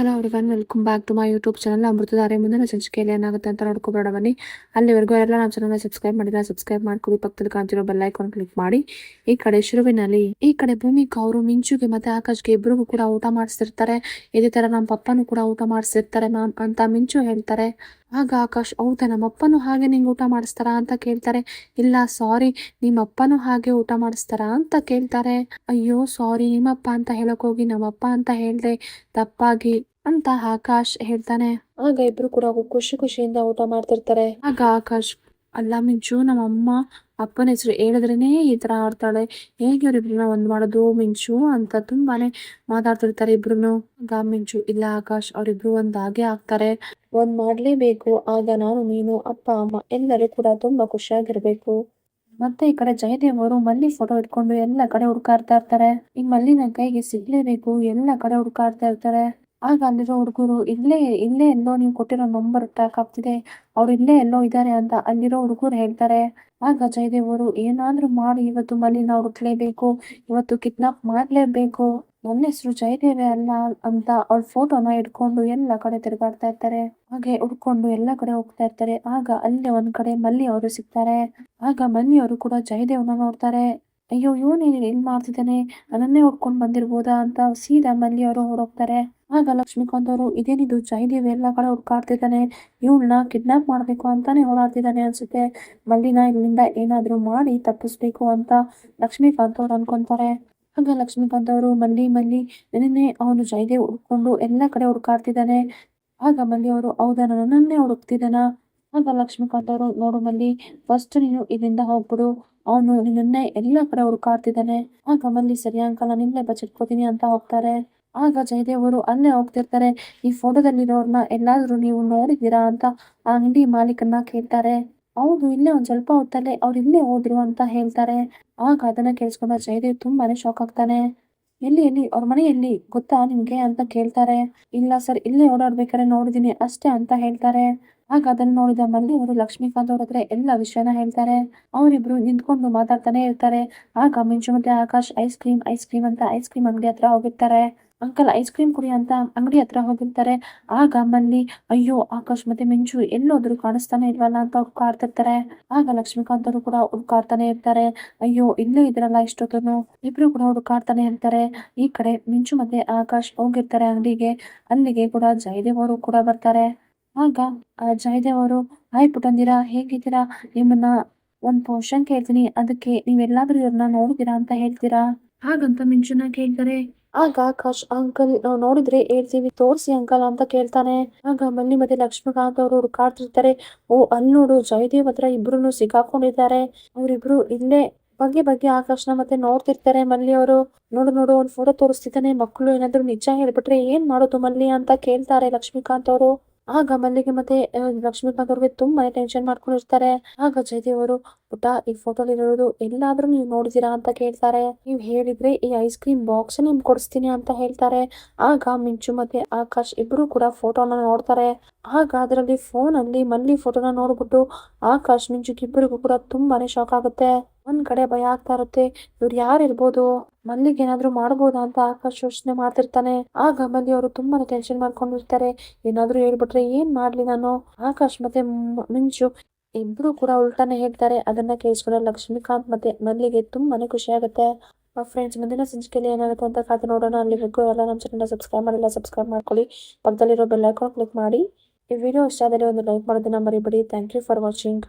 Hello everyone welcome back to my YouTube channel Amruthadhaare ಮುಂದಿನ ಸಂಚಿಕೆಯಲ್ಲಿ ಏನಾಗುತ್ತೆ ಅಂತ ನೋಡ್ಕೊಬೇಡ ಬನ್ನಿ. ಅಲ್ಲಿವರೆಗೂ ಎಲ್ಲ ನಮ್ಮ ಚಾನಲ್ ಸಬ್ಸ್ಕ್ರೈಬ್ ಮಾಡಿದ್ರೆ ಸಬ್ಸ್ಕ್ರೈಬ್ ಮಾಡ್ಕೊಳ್ಳಿ ಪಕ್ಕದಲ್ಲಿ ಕಾಣ್ತಿರೋ ಬೆಲ್ ಐಕಾನ್ ಕ್ಲಿಕ್ ಮಾಡಿ. ಈ ಕಡೆ ಶುರುವಿನಲ್ಲಿ, ಈ ಕಡೆ ಭೂಮಿಕ ಅವರು, ಮಿಂಚುಗೆ ಮತ್ತೆ ಆಕಾಶ್ಗೆ ಇಬ್ಬರಿಗೂ ಕೂಡ ಊಟ ಮಾಡಿಸಿರ್ತಾರೆ. ಇದೇ ತರ ನಮ್ಮ ಪಪ್ಪನೂ ಕೂಡ ಊಟ ಮಾಡಿಸಿರ್ತಾರೆ ಮ್ಯಾಮ್ ಅಂತ ಮಿಂಚು ಹೇಳ್ತಾರೆ. ಆಗ ಆಕಾಶ್, ಹೌದಾ ನಮ್ಮಪ್ಪನೂ ಹಾಗೆ ನಿಂಗೆ ಊಟ ಮಾಡಿಸ್ತಾರಾ? ಅಂತ ಕೇಳ್ತಾರೆ. ಇಲ್ಲ ಸಾರಿ ನಿಮ್ಮಪ್ಪನೂ ಹಾಗೆ ಊಟ ಮಾಡಿಸ್ತಾರಾ? ಅಂತ ಕೇಳ್ತಾರೆ. ಅಯ್ಯೋ ಸಾರಿ ನಿಮ್ಮಪ್ಪ ಅಂತ ಹೇಳಕ್ ಹೋಗಿ, ನಮ್ಮಪ್ಪ ಅಂತ ಹೇಳ್ದೆ. ತಪ್ಪಾಗಿ ಅಂತ ಆಕಾಶ್ ಹೇಳ್ತಾನೆ. ಆಗ ಇಬ್ರು ಕೂಡ ಖುಷಿ ಖುಷಿಯಿಂದ ಊಟ ಮಾಡ್ತಿರ್ತಾರೆ. ಆಗ ಆಕಾಶ್ ಅಲ್ಲ ಮಿಂಚು ನಮ್ಮ ಅಮ್ಮ ಅಪ್ಪನ ಹೆಸರು ಹೇಳಿದ್ರೇನೆ ಈ ತರ ಆಡ್ತಾಳೆ. ಹೇಗೆ ಇವ್ರಿಬ್ರನ್ನ ಒಂದ್ ಮಾಡೋದು ಮಿಂಚು ಅಂತ ತುಂಬಾನೇ ಮಾತಾಡ್ತಿರ್ತಾರೆ ಇಬ್ರು ಗಾ ಮಿಂಚು ಇಲ್ಲ ಆಕಾಶ್ ಅವ್ರಿಬ್ರು ಒಂದ್ ಹಾಗೆ ಆಗ್ತಾರೆ. ಒಂದ್ ಮಾಡ್ಲೇಬೇಕು ಆಗ ನಾನು ನೀನು ಅಪ್ಪ ಅಮ್ಮ ಎಲ್ಲರೂ ಕೂಡ ತುಂಬಾ ಖುಷಿಯಾಗಿರ್ಬೇಕು. ಮತ್ತೆ ಈ ಕಡೆ ಜಯದೇವ್ ಅವರು ಮಲ್ಲಿ ಫೋಟೋ ಇಟ್ಕೊಂಡು ಎಲ್ಲ ಕಡೆ ಹುಡ್ಕಾಡ್ತಾ ಇರ್ತಾರೆ. ಈ ಮಲ್ಲಿನ ಕೈಗೆ ಸಿಗ್ಲೇಬೇಕು ಎಲ್ಲ ಕಡೆ ಹುಡ್ಕಾಡ್ತಾ ಇರ್ತಾರೆ. ಆಗ ಅಲ್ಲಿರೋ ಹುಡುಗರು, ಇಲ್ಲೇ ಇಲ್ಲೇ ಎಲ್ಲೋ ನೀವು ಕೊಟ್ಟಿರೋ ನಂಬರ್ ಟ್ರ್ಯಾಕ್ ಆಗ್ತಿದೆ. ಅವ್ರು ಇಲ್ಲೇ ಎಲ್ಲೋ ಇದ್ದಾರೆ ಅಂತ ಅಲ್ಲಿರೋ ಹುಡುಗರು ಹೇಳ್ತಾರೆ. ಆಗ ಜಯದೇವ್ ಅವರು ಏನಾದ್ರೂ ಮಾಡಿ, ಇವತ್ತು ಮಲ್ಲಿನ ಹುಡುಕ್ಲೇಬೇಕು ಇವತ್ತು ಕಿಡ್ನಾಪ್ ಮಾಡ್ಲೇಬೇಕು. ನನ್ನ ಹೆಸರು ಜಯದೇವೆ ಅಲ್ಲ ಅಂತ ಅವ್ರ ಫೋಟೋನ ಇಟ್ಕೊಂಡು ಎಲ್ಲ ಕಡೆ ತಿರುಗಾಡ್ತಾ ಇರ್ತಾರೆ. ಹಾಗೆ ಹುಡ್ಕೊಂಡು ಎಲ್ಲ ಕಡೆ ಹೋಗ್ತಾ ಇರ್ತಾರೆ. ಆಗ ಅಲ್ಲೇ ಒಂದ್ ಕಡೆ ಮಲ್ಲಿ ಅವರು ಸಿಗ್ತಾರೆ. ಆಗ ಮಲ್ಲಿ ಅವರು ಕೂಡ ಜಯದೇವ್ನ ನೋಡ್ತಾರೆ. ಅಯ್ಯೋ, ಇವನು ಏನ್ ಮಾಡ್ತಿದ್ದಾನೆ? ನನ್ನೇ ಹುಡ್ಕೊಂಡು ಬಂದಿರ್ಬೋದಾ ಅಂತ ಸೀದಾ ಮಲ್ಲಿ ಅವರು ಹೊರಗ್ತಾರೆ ಆಗ ಲಕ್ಷ್ಮೀಕಾಂತ್ ಅವರು ಇದೇನಿದು ಜೈದೇವ್ ಎಲ್ಲ ಕಡೆ ಹುಡ್ಕಾಡ್ತಿದ್ದಾನೆ. ಇವಳನ್ನ ಕಿಡ್ನಾಪ್ ಮಾಡ್ಬೇಕು ಅಂತಾನೆ ಹೋರಾಡ್ತಿದ್ದಾನೆ ಅನ್ಸುತ್ತೆ. ಮಲ್ಲಿನ ಇಲ್ಲಿಂದ ಏನಾದ್ರೂ ಮಾಡಿ ತಪ್ಪಿಸ್ಬೇಕು ಅಂತ ಲಕ್ಷ್ಮೀಕಾಂತ್ ಅವ್ರು ಅನ್ಕೊಂತಾರೆ. ಆಗ ಲಕ್ಷ್ಮೀಕಾಂತ್ ಅವರು ಮಲ್ಲಿ ಮಲ್ಲಿ, ನಿನ್ನೆ ಅವನು ಜೈದೇವ್ ಹುಡ್ಕೊಂಡು ಎಲ್ಲ ಕಡೆ ಹುಡ್ಕಾಡ್ತಿದ್ದಾನೆ. ಆಗ ಮಲ್ಲಿ ಅವರು, ಹೌದಾ, ನನ್ನನ್ನೇ ಹುಡುಕ್ತಿದ್ದಾನ? ಆಗ ಲಕ್ಷ್ಮೀಕಾಂತ್ ಅವರು ನೋಡು ಮಲ್ಲಿ ಫಸ್ಟ್ ನೀನು ಇಲ್ಲಿಂದ ಹೋಗ್ಬಿಡು. ಅವನು ನಿನ್ನೆ ಎಲ್ಲ ಕಡೆ ಹುಡುಕಾಡ್ತಿದ್ದಾನೆ ಆಗ ಮಲ್ಲಿ ಸರಿ ಅಂಕಲ್, ನಾನು ಇಲ್ಲೇ ಬಚ್ಚಿಟ್ಕೋತೀನಿ ಅಂತ ಹೋಗ್ತಾರೆ. ಆಗ ಜಯದೇವರು ಅವರು ಅಲ್ಲೇ ಹೋಗ್ತಿರ್ತಾರೆ. ಈ ಫೋಟೋದಲ್ಲಿರೋರ್ನ ಎಲ್ಲಾದ್ರೂ ನೀವು ನೋಡಿದ್ದೀರಾ ಅಂತ ಆ ಅಂಗಡಿ ಮಾಲೀಕನ್ನ ಕೇಳ್ತಾರೆ. ಹೌದು ಇಲ್ಲೇ ಒಂದ್ ಸ್ವಲ್ಪ ಹೊತ್ತಲ್ಲೇ ಅವ್ರು ಇಲ್ಲೇ ಹೋದ್ರು ಅಂತ ಹೇಳ್ತಾರೆ. ಆಗ ಅದನ್ನ ಕೇಳಿಸ್ಕೊಂಡ ಜಯದೇವ್ ತುಂಬಾನೇ ಶಾಕ್ ಆಗ್ತಾನೆ. ಎಲ್ಲಿ ಎಲ್ಲಿ? ಅವ್ರ ಮನೆ ಎಲ್ಲಿ? ಗೊತ್ತಾ ನಿಮ್ಗೆ? ಅಂತ ಕೇಳ್ತಾರೆ. ಇಲ್ಲ ಸರ್, ಇಲ್ಲೇ ಓಡಾಡ್ಬೇಕಾದ್ರೆ ನೋಡಿದೀನಿ ಅಷ್ಟೇ ಅಂತ ಹೇಳ್ತಾರೆ. ಆಗ ಅದನ್ನ ನೋಡಿದ ಮಲ್ಲಿ ಅವರು ಲಕ್ಷ್ಮೀಕಾಂತ್ ಅವ್ರ ಹತ್ರ ಎಲ್ಲ ವಿಷಯನ ಹೇಳ್ತಾರೆ. ಅವರಿಬ್ರು ನಿಂತ್ಕೊಂಡು ಮಾತಾಡ್ತಾನೆ ಇರ್ತಾರೆ. ಆಗ ಮಿಂಚು ಮತ್ತೆ Akash, ice cream ice cream ಅಂತ ಐಸ್ ಕ್ರೀಮ್ ಅಂಗಡಿ ಹತ್ರ ಹೋಗಿರ್ತಾರೆ. ಅಂಕಲ್, ಐಸ್ ಕ್ರೀಮ್ ಕುಡಿ ಅಂತ ಅಂಗಡಿ ಹತ್ರ ಹೋಗಿರ್ತಾರೆ. ಆಗ ಮಲ್ಲಿ, ಅಯ್ಯೋ, ಆಕಾಶ್ ಮತ್ತೆ ಮಿಂಚು ಎಲ್ಲೋದ್ರು ಕಾಣಿಸ್ತಾನೆ ಇಲ್ವಲ್ಲ ಅಂತ ಕಾಡ್ತಿರ್ತಾರೆ ಆಗ ಲಕ್ಷ್ಮೀಕಾಂತ್ ಅವರು ಕೂಡ ಹುಡುಕಾಡ್ತಾನೆ ಇರ್ತಾರೆ. ಅಯ್ಯೋ, ಇಲ್ಲೇ ಇದ್ರಲ್ಲ ಇಷ್ಟೊತ್ತನು? ಇಬ್ರು ಕೂಡ ಹುಡುಕಾಡ್ತಾನೆ ಇರ್ತಾರೆ. ಈ ಕಡೆ ಮಿಂಚು ಮತ್ತೆ ಆಕಾಶ್ ಹೋಗಿರ್ತಾರೆ ಅಂಗಡಿಗೆ. ಅಲ್ಲಿಗೆ ಕೂಡ ಜಯದೇವ್ ಅವರು ಕೂಡ ಬರ್ತಾರೆ. ಆಗ ಆ ಜಯದೇವ್ ಅವರು, ಹಾಯ್ ಪುಟ್ಟಂದಿರಾ, ಹೇಗಿದ್ದೀರಾ? ನಿಮ್ಮನ್ನ ಒಂದ್ ಕ್ವಶನ್ ಕೇಳ್ತೀನಿ. ಅದಕ್ಕೆ ನೀವೆಲ್ಲಾದ್ರೂ ಇವ್ರನ್ನ ನೋಡಿದೀರಾ ಅಂತ ಹೇಳ್ತೀರಾ? ಹಾಗಂತ ಮಿಂಚುನ ಕೇಳ್ತಾರೆ. ಆಗ ಆಕಾಶ್, ಅಂಕಲ್, ನಾವು ನೋಡಿದ್ರೆ ಹೇಳ್ತೀವಿ. ತೋರಿಸಿ ಅಂಕಲ್ ಅಂತ ಕೇಳ್ತಾನೆ. ಆಗ ಮಲ್ಲಿ ಮತ್ತೆ ಲಕ್ಷ್ಮೀಕಾಂತ್ ಅವರು ಹುಡುಕಾಡ್ತಿರ್ತಾರೆ. ಓ, ಅಲ್ಲಿ ನೋಡು ಜಯದೇವ್ ಹತ್ರ ಇಬ್ರು ಸಿಕ್ಕಾಕೊಂಡಿದ್ದಾರೆ. ಅವ್ರಿಬ್ರು ಇಲ್ಲೇ ಬಗ್ಗೆ ಬಗ್ಗೆ ಆಕಾಶನ ಮತ್ತೆ ನೋಡ್ತಿರ್ತಾರೆ ಮಲ್ಲಿ ಅವರು. ನೋಡು ನೋಡು, ಒಂದ್ ಫೋಟೋ ತೋರಿಸ್ತಿದ್ದಾನೆ. ಮಕ್ಕಳು ಏನಾದ್ರು ನಿಜ ಹೇಳ್ಬಿಟ್ರೆ ಏನ್ ಮಾಡೋದು ಮಲ್ಲಿ ಅಂತ ಕೇಳ್ತಾರೆ ಲಕ್ಷ್ಮೀಕಾಂತ್ ಅವರು. ಆಗ ಮಲ್ಲಿಗೆ ಮತ್ತೆ ಲಕ್ಷ್ಮೀಕಾಂತ್ ಅವ್ರಿಗೆ ತುಂಬಾನೇ ಟೆನ್ಷನ್ ಮಾಡ್ಕೊಂಡಿರ್ತಾರೆ. ಆಗ ಜಯದೇವ್ ಅವರು, ಪುಟ್ಟ, ಈ ಫೋಟೋಲಿರೋದು ಎಲ್ಲಾದ್ರೂ ನೀವು ನೋಡಿದೀರಾ ಅಂತ ಕೇಳ್ತಾರೆ. ನೀವು ಹೇಳಿದ್ರೆ ಈ ಐಸ್ ಕ್ರೀಮ್ ಬಾಕ್ಸ್ ನಿಮ್ಗೆ ಕೊಡಿಸ್ತೀನಿ ಅಂತ ಹೇಳ್ತಾರೆ. ಆಗ ಮಿಂಚು ಮತ್ತೆ ಆಕಾಶ್ ಇಬ್ರು ಕೂಡ ಫೋಟೋನ ನೋಡ್ತಾರೆ. ಆಗ ಅದರಲ್ಲಿ ಫೋನ್ ಅಲ್ಲಿ ಮಲ್ಲಿ ಫೋಟೋನ ನೋಡ್ಬಿಟ್ಟು ಆಕಾಶ್ ಮಿಂಚು ಇಬ್ಬರಿಗೂ ಕೂಡ ತುಂಬಾನೇ ಶಾಕ್ ಆಗುತ್ತೆ. ಒಂದ್ ಕಡೆ ಭಯ ಆಗ್ತಾ ಇರುತ್ತೆ. ಇವ್ರು ಯಾರು ಇರ್ಬೋದು? ಮಲ್ಲಿಗೆ ಏನಾದ್ರು ಮಾಡ್ಬೋದಾ ಅಂತ ಆಕಾಶ್ ಯೋಚನೆ ಮಾಡ್ತಿರ್ತಾನೆ. ಆಗ ಮಲ್ಲಿ ಅವರು ತುಂಬಾನೇ ಟೆನ್ಷನ್ ಮಾಡ್ಕೊಂಡಿರ್ತಾರೆ ಏನಾದ್ರು ಹೇಳ್ಬಿಟ್ರೆ ಏನ್ ಮಾಡ್ಲಿ ನಾನು? ಆಕಾಶ್ ಮತ್ತೆ ಮಿಂಚು ಇಬ್ರು ಕೂಡ ಉಲ್ಟಾನೆ ಹೇಳ್ತಾರೆ. ಅದನ್ನ ಕೇಳಿಸ್ಕೊಂಡ್ರೆ ಲಕ್ಷ್ಮೀಕಾಂತ್ ಮತ್ತೆ ಮಲ್ಲಿಗೆ ತುಂಬಾನೇ ಖುಷಿ ಆಗುತ್ತೆ. ಫ್ರೆಂಡ್ಸ್ ಮುಂದಿನ ಸಂಚಿಕೆಯಲ್ಲಿ ಏನಾಗುತ್ತೆ ಅಂತ ಕಾದು ನೋಡೋಣ. ಅಲ್ಲಿವರೆಗೂ ಎಲ್ಲ ನಮ್ಮ ಚಾನಲ್ ಸಬ್ಸ್ಕ್ರೈಬ್ ಮಾಡಿಲ್ಲ ಸಬ್ಸ್ಕ್ರೈಬ್ ಮಾಡ್ಕೊಳ್ಳಿ. ಪಕ್ಕದಲ್ಲಿರೋ ಬೆಲ್ ಐಕಾನ್ ಕ್ಲಿಕ್ ಮಾಡಿ. ಈ ವಿಡಿಯೋ ಇಷ್ಟ ಆದರೆ ಒಂದು ಲೈಕ್ ಮಾಡೋದನ್ನ ಮರಿಬೇಡಿ. Thank you for watching